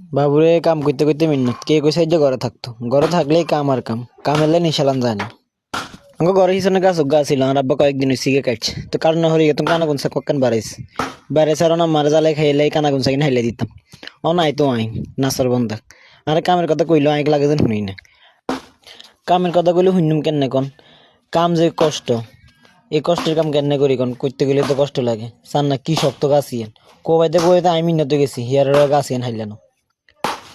বাবুরে কাম করতে করতে মিন্নত। কে কইছে যে ঘরে থাকতো? ঘরে থাকলেই কাম আর কাম। কাম এলে নিশালান যায় না। আমাকে ঘরে হিসনে গাছ গা ছিল, আর আব্বা কয়েকদিন সিগে কাটছে। তো কারণ হরি তুমি কানা গুনসা কক্কান বাড়াইছে। বাড়াইছে আর না মারা জ্বালাই খাইলে কানা গুনসা কিনে হাইলে দিতাম। ও নাই তো আই নাসার বন্ধা আর কামের কথা কইলো, আইক লাগে যেন শুনি না। কামের কথা কইলে শুনুম কেন কন? কাম যে কষ্ট, এই কষ্টের কাম কেন করি কন? করতে গেলে তো কষ্ট লাগে। সান না কি শক্ত গাছ ইয়েন। কোবাইতে কোবাইতে আমি মিন্নত গেছি হিয়ার গাছ ইয়েন হাইলানো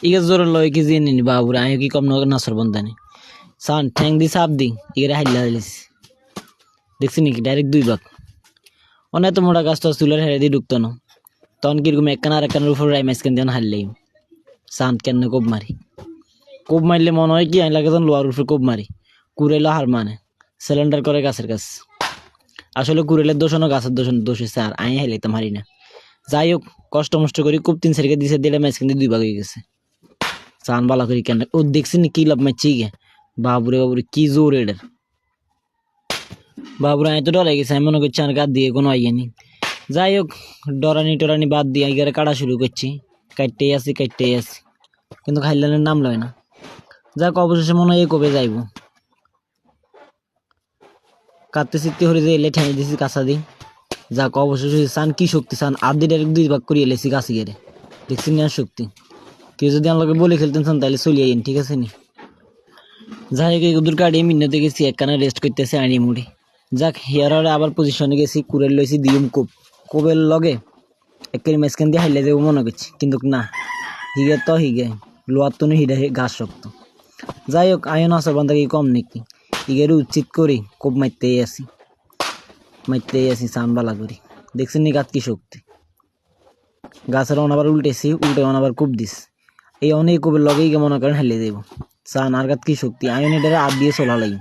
ইগে জোর লয় কি জিয়ে নিনি বাবুরে? আমি কি কম নাসর বন্ধানি? সান, ঠ্যাং দি সাপ দি ইগে হাইলা হাইলিস দেখছি নাকি, ডাইরেক্ট দুই বাক অনেক তো মোটা গাছ তো চুলের হেরে দিয়ে ঢুকতো না। তখন কীরকম একখানা আর একখানার উপর রাই মাইসকেন দিয়ে হারলেই সান কেন কোপ মারি? কোপ মারলে মনে হয় কি আমি লাগে তখন লোয়ার উপরে কোপ মারি। কুড়াইলো হার মানে সিলিন্ডার করে গাছের গাছ আসলে কুড়াইলের দোষ না গাছের দোষ দোষ হচ্ছে আর আমি হাইলাইতাম হারি না। যাই হোক, কষ্ট মষ্ট করি খুব তিন সারিকে দিছে, দিলে মাইসকেন দিয়ে দুই ভাগ হয়ে গেছে। চান বালা করি কেন? ও দেখছি নি কি লাভ মারছি গে বাবুরে বাবুরে কি জোর এটার? বাবুরে আমি তো ডরে গেছি, আমি মনে করছি আর গাদ দিয়ে কোনো আইয়ানি যাই হোক, ডরানি টরানি বাদ দিয়ে আইগারে কাটা শুরু করছি। কাটতেই আসি কাটতেই আসি কিন্তু খাইলানের নাম লয় না। যাক, অবশেষে মনে হয় কবে যাইব। কাটতে শিখতে হরে যে এলে ঠেঙে দিছি কাঁচা দিই। যাক, অবশেষে সান কি শক্তি সান আদি ডাইরেক্ট দুই ভাগ করিয়ে এলেছি কাছে গেলে দেখছি না শক্তি। কেউ যদি আমাকে বলে খেলতেন তাহলে চলিয়ে আইন ঠিক আছে নি? যাই হোক এগুদুর কাটিয়ে মিন্নতে গেছি, একখানে রেস্ট করতেছে আনি মুড়ি। যাক হেয়ার আবার পজিশনে গেছি কুড়ের লইছি দিউম কোপ। কোপের লগে একের মেসকেন দিয়ে হাইলে যাব মনে করছি, কিন্তু না, হিগে তো হিগে লোয়ার তো হিডে ঘাস শক্ত। যাই হোক, আয়ন আসার বান্ধা কি কম নাকি? হিগের উচিত করি, কোপ মারতেই আসি। মারতেই আসি সানবালা করি। দেখছেন নি গাছ কি শক্তি? গাছের অনাবার উল্টেছি, উল্টে অনাবার কূপ দিস এই অনেক কূপের লগেই গে মনে করেন হাইলে দেব। চান আর গাত কি শক্তি? আয়ন এটারে আট দিয়ে চলা লাগি।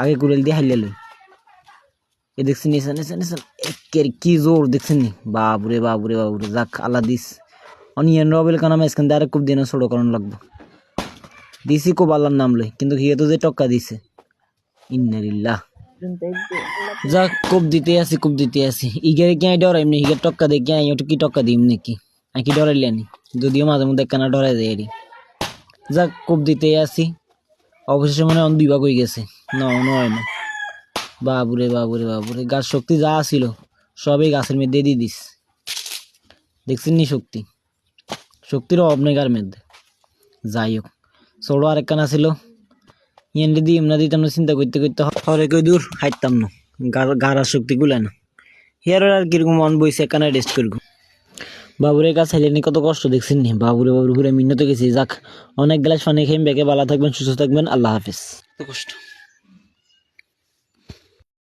আগে কুড়েল দিয়ে হাইলে লই। এ দেখছেন, নিছেন নিছেন নিছেন। একের কি জোর দেখছেন নি? বাবুরে বাবুরে বাবুরে, যাক, আল্লাহ দিস। অনিয়ন রবেল কানা মাঝখান দিয়ে আরেক কূপ দিয়ে ছোটো করণ লাগবো। দিছি কূপ আল্লাহর নাম লই, কিন্তু হিয়ে তো যে টক্কা দিছে। ইন্নারিল্লাহ যাক কোপ দিতে আসি কোপ দিতে আসি। ইগের কি আই ডর এমনি হিগের টক্কা দেখি আই, ওটা কি টক্কা দিম নাকি? আই কি ডরাইলেনি যদিও মাঝে মধ্যে কানা ডরাই দেয় এরি। যাক, কোপ দিতে আসি অবশেষে মানে অন দুই ভাগ হয়ে গেছে। ন নয় না। বাবুরে বাবুরে বাবুরে। গাছ শক্তি যা ছিল সবই গাছের মধ্যে দিয়ে দিস। দেখছেন নি শক্তি? শক্তির অভাব নেই গার মধ্যে। যাই হোক ছোটো আরেকখানা ছিল ইয়েন্ডে দিয়ে এমনা দিতাম না, চিন্তা করতে করতে হরে কই দূর হাইতাম না। গাড়ার শক্তি গুলা না। হিয়ার আর কীরকম মন বইছে, একখানা রেস্ট করব। বাবুরের কাছে হেলেনি কত কষ্ট দেখছেন নি? বাবুরে বাবুর ঘুরে মিন্নত গেছি। যাক, অনেক গ্লাস পানি খেয়ে ব্যাগে ভালো থাকবেন, সুস্থ থাকবেন। আল্লাহ হাফিজ। কষ্ট।